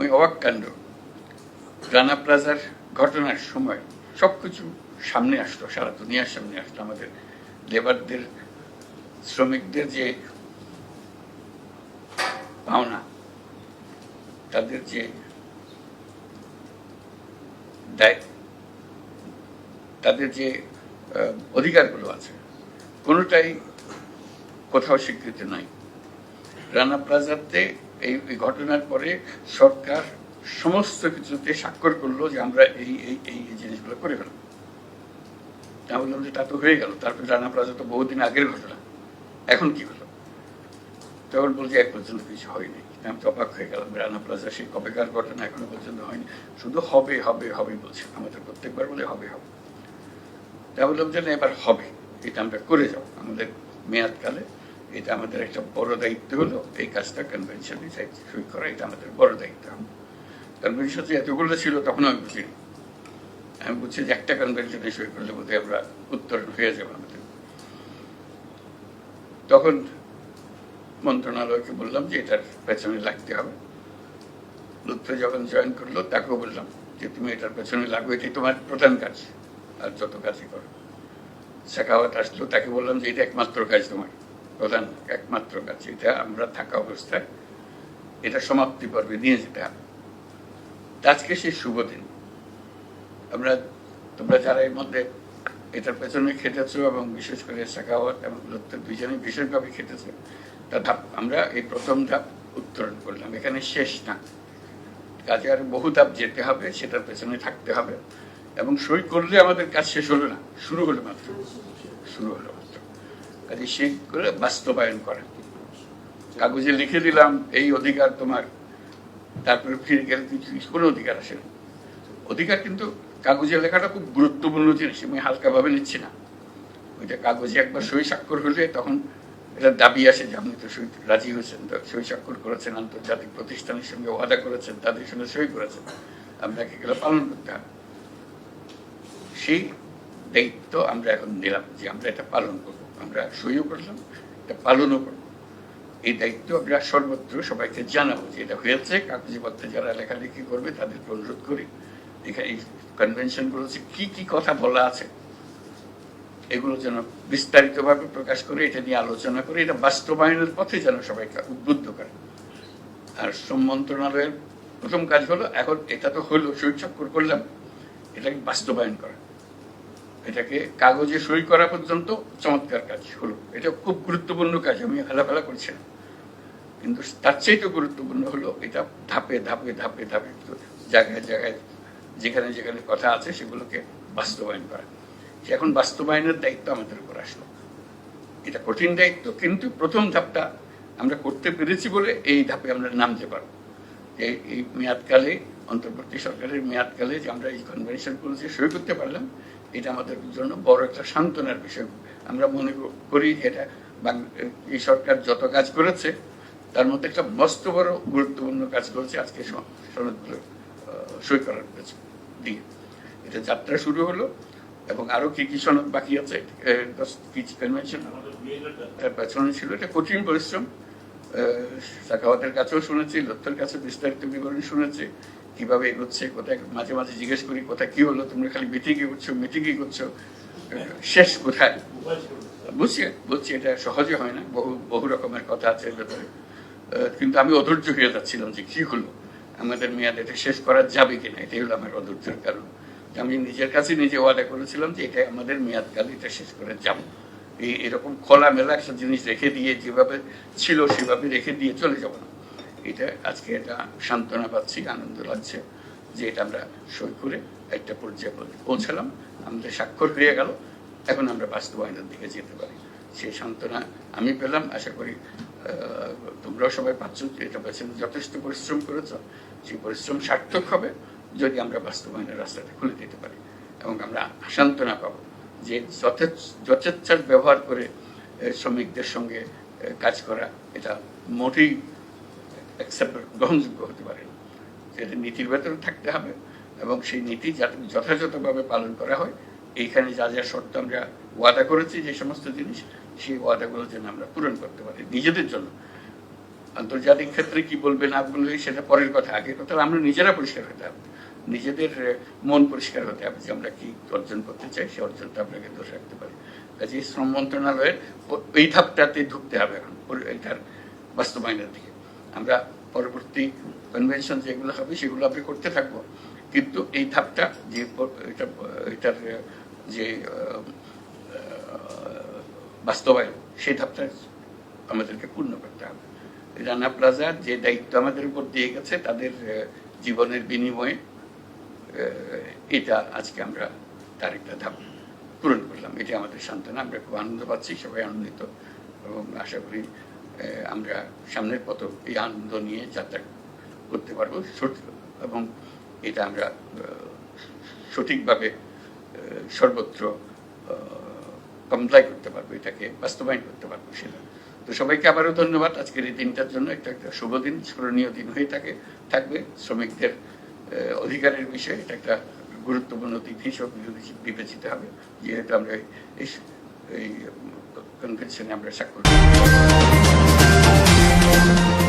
ওই অবাক কাণ্ড। রানা প্লাজার ঘটনার সময় সব কিছু সামনে আসতো সারা দুনিয়ার সামনে আসতো আমাদের লেবারদের, শ্রমিকদের যে পাওনা তাদের যে তাদের যে অধিকারগুলো আছে, কোনোটাই কোথাও স্বীকৃতি নাই। রানা প্লাজাতে এই ঘটনার পরে সরকার সমস্ত কিছুতে স্বাক্ষর করল যে আমরা এই এই এই জিনিসগুলো করে ফেলব। তা বললাম যে তা তো হয়ে গেল। তারপরে রানা প্লাজা তো বহুদিন আগের ঘটনা। এখন কি হলো? তখন বলছে, এক পর্যন্ত কিছু হয়নি। আমি তো অবাক হয়ে গেলাম। রানা প্লাজা সেই কবেকার ঘটনা এখনও পর্যন্ত হয়নি। শুধু হবে হবে হবে বলছে। আমাদের প্রত্যেকবার বলে হবে হবে। তা বললাম যে না, এবার হবে। এটা আমরা করে যাব। আমাদের মেয়াদকালে এটা আমাদের একটা বড় দায়িত্ব হলো, এই কাজটা কনভেনশনে সই করা, এটা আমাদের বড় দায়িত্ব। কনভেনশন এতগুলো ছিল, তখন আমি বুঝিনি আমি বুঝছি যে একটা কনভেনশনে সই করলে বোধহয় আমরা উত্তরণ হয়ে যাব আমাদের। তখন মন্ত্রণালয়কে বললাম যে এটার পেছনে লাগতে হবে। লুৎফে যখন জয়েন করল, তাকেও বললাম যে তুমি এটার পেছনে লাগবে এটাই তোমার প্রধান কাজ, আর যত কাজই করো। শেখাওয়াত আসলো, তাকে বললাম যে এটা একমাত্র কাজ তোমার। প্রধান একমাত্র কাজ এটা আমরা থাকা অবস্থায় এটা সমাপ্তি পর্বে নিয়ে যেতে হবে। আজকে সেই শুভ দিন। আমরা, তোমরা যারা এর মধ্যে এটার পেছনে খেটেছো এবং বিশেষ করে শেখাওয়াত এবং লুৎফে দুইজনেই বিশেষভাবে খেটেছে, তা ধাপ, আমরা এই প্রথম ধাপ উত্তরণ করলাম। এখানে শেষ না। কাজে আর বহু ধাপ যেতে হবে, সেটার পেছনে থাকতে হবে এবং সই করলে আমাদের কাজ শেষ হলো না, শুরু হলো মাত্র। শুরু হলো। কাজে করে বাস্তবায়ন করা কাগজে লিখে দিলাম, এই অধিকার তোমার। তারপরে ফিরে গেলে কিছু কোনো অধিকার আসে না। অধিকার কিন্তু কাগজে লেখাটা খুব গুরুত্বপূর্ণ জিনিস, আমি হালকাভাবে নিচ্ছি না। ওইটা কাগজে একবার সই স্বাক্ষর হলে তখন এটা দাবি আসে যে আপনি তো সই, রাজি হয়েছেন, তো সই স্বাক্ষর করেছেন, আন্তর্জাতিক প্রতিষ্ঠানের সঙ্গে ওয়াদা করেছেন, তাদের সঙ্গে সই করেছেন। আপনাকে এগুলো পালন করতে হবে। সেই দায়িত্ব আমরা এখন নিলাম যে আমরা এটা পালন করব। আমরা সইও করলাম এটা পালনও করব এই দায়িত্ব আমরা সর্বত্র সবাইকে জানাব যে এটা হয়েছে কাগজপত্রে যারা লেখালেখি করবে তাদেরকে অনুরোধ করি। এখানে এই কনভেনশনগুলোতে কি কি কথা বলা আছে, এগুলো যেন বিস্তারিতভাবে প্রকাশ করে, এটা নিয়ে আলোচনা করে, এটা বাস্তবায়নের পথে যেন সবাইকে উদ্বুদ্ধ করে। আর শ্রম মন্ত্রণালয়ের প্রথম কাজ হলো, এখন এটা তো হলো সই করলাম, এটাকে বাস্তবায়ন করা। এটাকে কাগজে সই করা পর্যন্ত চমৎকার কাজ হলো। এটা খুব গুরুত্বপূর্ণ কাজ, আমি হেলাফেলা করছি না। কিন্তু তার চাইতে গুরুত্বপূর্ণ হলো এটা ধাপে ধাপে ধাপে ধাপে জায়গায় জায়গায় যেখানে যেখানে কথা আছে সেগুলোকে বাস্তবায়ন করা। এখন বাস্তবায়নের দায়িত্ব আমাদের উপর আসলো। এটা কঠিন দায়িত্ব, কিন্তু প্রথম ধাপটা আমরা করতে পেরেছি বলে এই ধাপে আমরা নামতে পারব। এই মেয়াদকালে অন্তর্বর্তী সরকারের মেয়াদকালে যে আমরা এই কনভেনশনগুলো যে সই করতে পারলাম, এটা আমাদের জন্য বড় একটা সান্ত্বনার বিষয়। আমরা মনে করি এটা এই সরকার যত কাজ করেছে, তার মধ্যে একটা মস্ত বড় গুরুত্বপূর্ণ কাজ করেছে আজকে সনদগুলো সই করার দিয়ে। এটা যাত্রা শুরু হলো এবং আরও কি কি সনদ বাকি আছে কি কনভেনশন পেছনে ছিল এটা কঠিন পরিশ্রম। সাকাওয়াতের কাছেও শুনেছি, লত্তর কাছে বিস্তারিত বিবরণ শুনেছি। কীভাবে এগোচ্ছে, কোথায় মাঝে মাঝে জিজ্ঞেস করি, কোথায় কি হলো, তোমরা খালি মিটিংই করছ মিটিংই করছ। শেষ কোথায়? বুঝছি বুঝছি, এটা সহজে হয় না, বহু বহু রকমের কথা আছে ব্যাপারে কিন্তু আমি অধৈর্য হয়ে যাচ্ছিলাম যে কি হলো, আমাদের মেয়াদ এটা শেষ করা যাবে কিনা, এটাই হলো আমার অধৈর্যের কারণ। আমি নিজের কাছে নিজে ওয়াদা করেছিলাম যে এটা আমাদের মেয়াদকাল, এটা শেষ করে যাব। এই এরকম খোলামেলা একটা জিনিস রেখে দিয়ে যেভাবে ছিল সেভাবে রেখে দিয়ে চলে যাব না। এটা আজকে এটা সান্ত্বনা পাচ্ছি আনন্দ লাগছে যে এটা আমরা সই করে একটা পর্যায়ে পৌঁছ- পৌঁছালাম। আমাদের স্বাক্ষর হয়ে গেল। এখন আমরা বাস্তবায়নের দিকে যেতে পারি। সেই সান্ত্বনা আমি পেলাম। আশা করি তোমরাও সবাই পাচ্ছ। এটা পেছনে যথেষ্ট পরিশ্রম করেছ। সেই পরিশ্রম সার্থক হবে যদি আমরা বাস্তবায়নের রাস্তাটা খুলে দিতে পারি। এবং আমরা সান্ত্বনা পাবো যে যথেচ্ছ- যথেচ্ছার ব্যবহার করে শ্রমিকদের সঙ্গে কাজ করা এটা মোটেই অ্যাকসেপ্ট গ্রহণযোগ্য হতে পারে। এটা নীতির ভেতরে থাকতে হবে এবং সেই নীতি যাতে যথাযথভাবে পালন করা হয়। এইখানে যা যা শর্ত আমরা ওয়াদা করেছি যে সমস্ত জিনিস, সেই ওয়াদাগুলো যেন আমরা পূরণ করতে পারি নিজেদের জন্য। আন্তর্জাতিক ক্ষেত্রে কি বলবে না বলবে সেটা পরের কথা। আগে কথা আমরা নিজেরা পরিষ্কার হতে হবে। নিজেদের মন পরিষ্কার হতে হবে যে আমরা কি অর্জন করতে চাই, সে অর্জনটা আপনাকে দোষ রাখতে পারি। কাজে শ্রম মন্ত্রণালয়ের এই ধাপটাতে ঢুকতে হবে এখন। এটার বাস্তবায়নের দিকে। আমরা পরবর্তী কনভেনশন যেগুলো হবে, সেগুলো আমরা করতে থাকব। কিন্তু এই ধাপটা যে এটা, এটার, যে বাস্তবায়ন, সেই ধাপটা আমাদেরকে পূর্ণ করতে হবে। রানা প্লাজার যে দায়িত্ব আমাদের উপর দিয়ে গেছে, তাদের জীবনের বিনিময়ে এটা আজকে আমরা তার একটা ধাপ পূরণ করলাম। এটা আমাদের সান্ত্বনা। আমরা খুব আনন্দ পাচ্ছি, সবাই আনন্দিত এবং আশা করি আমরা সামনের পথ এই আনন্দ নিয়ে যাত্রা করতে পারব এবং এটা আমরা সঠিকভাবে সর্বত্র কমপ্লাই করতে পারব, এটাকে বাস্তবায়ন করতে পারব সেটা। তো সবাইকে আবারও ধন্যবাদ। আজকের এই দিনটার জন্য এটা একটা শুভ দিন, স্মরণীয় দিন হয়ে থাকে, থাকবে। শ্রমিকদের অধিকারের বিষয়ে এটা একটা গুরুত্বপূর্ণ দিন হিসেবে বিবেচিত হবে। যেহেতু আমরা এই কনভেনশনে আমরা স্বাক্ষর করি।